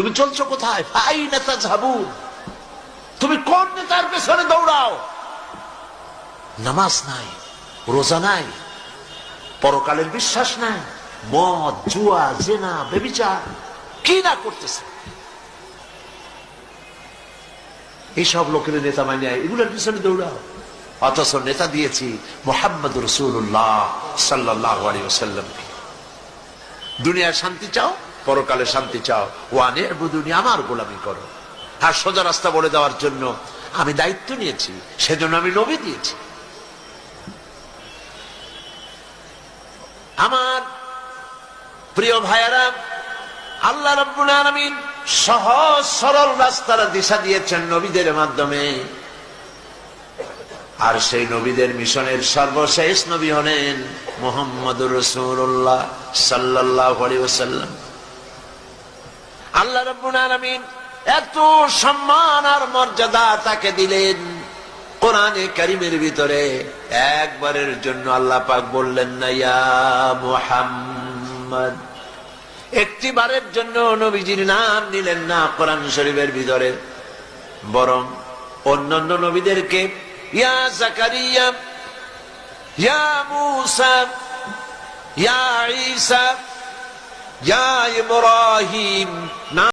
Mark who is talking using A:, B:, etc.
A: তুমি চলছো কোথায়? ভাই নেতা ঝাবু তুমি কোন নেতার পেছনে দৌড়াও? নামাজ নাই, রোজা নাই, পরকালের বিশ্বাস নাই, মদ, জুয়া, জেনা, বেবিচার, কি না করতেছে? এইসব লোকের নেতা মানে এগুলোর পিছনে দৌড়াও। অথচ নেতা দিয়েছি মোহাম্মদ রসুল্লাহ সাল্লাহ আলী ওসাল্লামকে দুনিয়ার শান্তি চাও? পরকালে শান্তি চাও। ওয়ানে বুদুনি আমার গোলামি করো। আর সোজা রাস্তা বলে দেওয়ার জন্য আমি দায়িত্ব নিয়েছি, সেজন্য আমি নবী দিয়েছি। আমার প্রিয় ভাইয়ারা, আল্লাহ রব্বুল আলামিন সহজ সরল রাস্তার দিশা দিয়েছেন নবীদের মাধ্যমে। আর সেই নবীদের মিশনের সর্বশেষ নবী হলেন মোহাম্মদ রসুল্লাহ সাল্লাহ ওসাল্লাম আল্লাহ রব্বুল আলামিন এত সম্মান আর মর্যাদা তাকে দিলেন কোরআনে কারিমের ভিতরে। একবারের জন্য আল্লাহ পাক বললেন না, ইয়া মুহাম্মদ। একটি বারের জন্য নবীজির নাম নিলেন না কোরআন শরীফের ভিতরে। বরং অন্যান্য নবীদেরকে, ইয়া জাকারিয়া। ইয়া মুসা। ইয়া ঈসা। ইয়া ইব্রাহিম